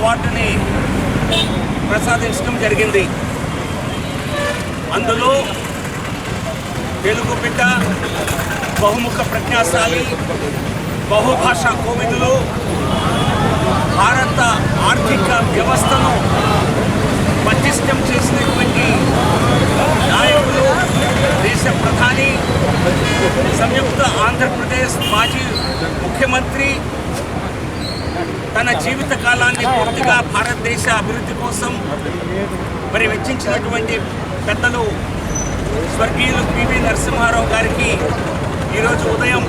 అవార్డుని ప్రసాదించడం జరిగింది. అందులో తెలుగు బిడ్డ బహుముఖ ప్రజ్ఞాశాలి బహుభాష కోవిదులు భారత ఆర్థిక వ్యవస్థను పటిష్టం చేసినటువంటి నాయకులు దేశ ప్రధాని సంయుక్త ఆంధ్రప్రదేశ్ మాజీ ముఖ్యమంత్రి తన జీవిత కాలాన్ని పూర్తిగా భారతదేశ అభివృద్ధి కోసం మరి వెచ్చించినటువంటి పెద్దలు స్వర్గీయులు పివి నరసింహారావు గారికి ఈరోజు ఉదయం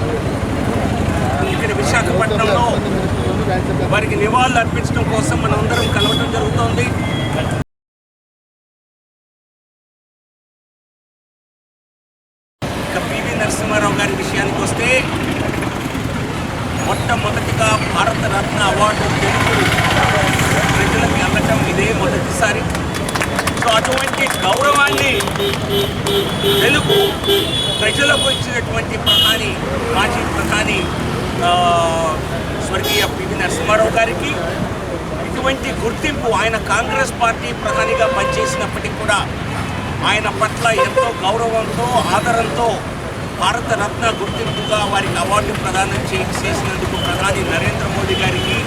ఇక్కడ విశాఖపట్నంలో వారికి నివాళులు అర్పించడం కోసం మనందరం అందరం కలవటం జరుగుతోంది. పివి నరసింహారావు గారి విషయానికి వస్తే మొట్టమొదటిగా భారత రత్న అవార్డు తెలుగు ప్రజలకు అందటం ఇదే మొదటిసారి. సో అటువంటి గౌరవాన్ని తెలుగు ప్రజలకు ఇచ్చినటువంటి ప్రధాని మాజీ ప్రధాని స్వర్గీయ పివి నరసింహారావు గారికి ఇటువంటి గుర్తింపు ఆయన కాంగ్రెస్ పార్టీ ప్రధానిగా పనిచేసినప్పటికీ కూడా ఆయన పట్ల ఎంతో గౌరవంతో ఆదరంతో భారత రత్న గుర్తింపుగా వారికి అవార్డు ప్రదానం చేసినందుకు ప్రధాని నరేంద్ర మోదీ గారికి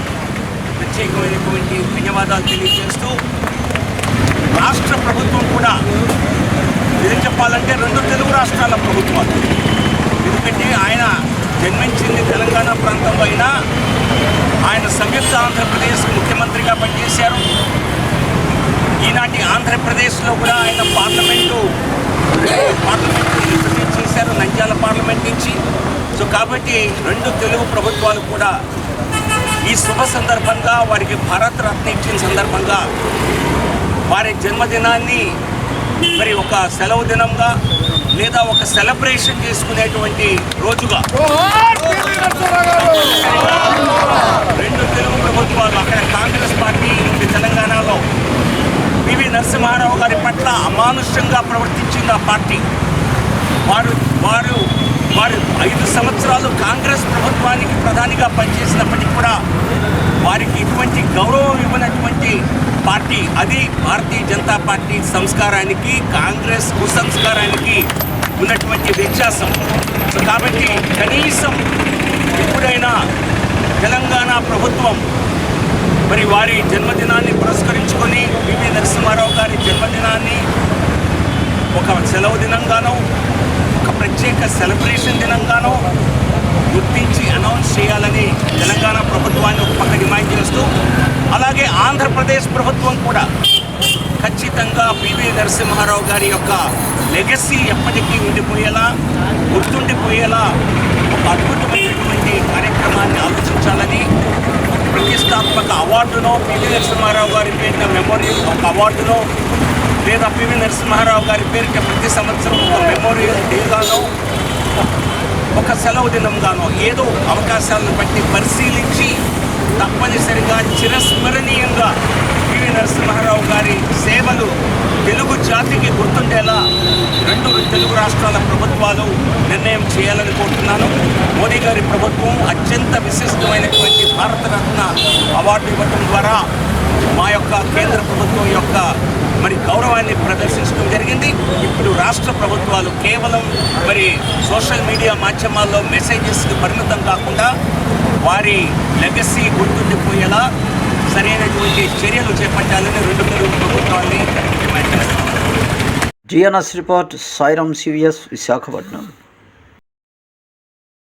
ప్రత్యేకమైనటువంటి ధన్యవాదాలు తెలియజేస్తూ రాష్ట్ర ప్రభుత్వం కూడా ఏం చెప్పాలంటే రెండు తెలుగు రాష్ట్రాల ప్రభుత్వాలు. ఎందుకంటే ఆయన జన్మించింది తెలంగాణ ప్రాంతంలో అయినా ఆయన సంయుక్త ఆంధ్రప్రదేశ్ ముఖ్యమంత్రిగా పనిచేశారు. ఈనాటి ఆంధ్రప్రదేశ్లో కూడా ఆయన పార్లమెంటు పార్లమెంటు కాబట్టి రెండు తెలుగు ప్రభుత్వాలు కూడా ఈ శుభ సందర్భంగా వారికి భారత రత్న ఇచ్చిన సందర్భంగా వారి జన్మదినాన్ని మరి ఒక సెలవు దినంగా లేదా ఒక సెలబ్రేషన్ చేసుకునేటువంటి రోజుగా రెండు తెలుగు ప్రభుత్వాలు అక్కడ కాంగ్రెస్ పార్టీ తెలంగాణలో పివి నరసింహారావు గారి పట్ల అమానుష్యంగా ప్రవర్తించింది ఆ పార్టీ. వారు వారు వారు ఐదు సంవత్సరాలు కాంగ్రెస్ ప్రభుత్వానికి ప్రధానిగా పనిచేసినప్పటికీ కూడా వారికి ఇటువంటి గౌరవం ఇవ్వనటువంటి పార్టీ అది భారతీయ జనతా పార్టీ సంస్కారానికి కాంగ్రెస్ కుసంస్కారానికి ఉన్నటువంటి వ్యత్యాసం. కాబట్టి కనీసం ఎప్పుడైనా తెలంగాణ ప్రభుత్వం మరి వారి జన్మదినాన్ని పురస్కరించుకొని పివి నరసింహారావు గారి జన్మదినాన్ని ఒక సెలవు దినంగానో ప్రత్యేక సెలబ్రేషన్ దినంగానో గుర్తించి అనౌన్స్ చేయాలని తెలంగాణ ప్రభుత్వాన్ని ఒక పక్క డిమాండ్ చేస్తూ అలాగే ఆంధ్రప్రదేశ్ ప్రభుత్వం కూడా ఖచ్చితంగా పివి నరసింహారావు గారి యొక్క లెగసీ ఎప్పటికీ ఉండిపోయేలా గుర్తుండిపోయేలా ఒక అద్భుతమైనటువంటి కార్యక్రమాన్ని ఆలోచించాలని ప్రతిష్టాత్మక అవార్డునో పివి నరసింహారావు గారి పేరిట మెమోరియల్ ఒక అవార్డునో లేదా పివి నరసింహారావు గారి పేరిట ప్రతి సంవత్సరం ఒక మెమోరియల్ డేగానో ఒక సెలవు దినంగానో ఏదో అవకాశాలను బట్టి పరిశీలించి తప్పనిసరిగా చిరస్మరణీయంగా పివి నరసింహారావు గారి సేవలు తెలుగు జాతికి గుర్తుండేలా రెండు తెలుగు రాష్ట్రాల ప్రభుత్వాలు నిర్ణయం చేయాలని కోరుతున్నాను. మోడీ గారి ప్రభుత్వం అత్యంత విశిష్టమైనటువంటి భారతరత్న అవార్డు ఇవ్వటం ద్వారా మా యొక్క కేంద్ర ప్రభుత్వం యొక్క మరి గౌరవాన్ని ప్రదర్శించడం జరిగింది. ఇప్పుడు రాష్ట్ర ప్రభుత్వాలు కేవలం మరి సోషల్ మీడియా మాధ్యమాల్లో మెసేజెస్కి పరిమితం కాకుండా వారి లెగసీ గుర్తుండిపోయేలా సరైనటువంటి చర్యలు చేపట్టాలని రెండు తెలుగు ప్రభుత్వాన్ని DNS report Sairam CVS Visakhapatnam.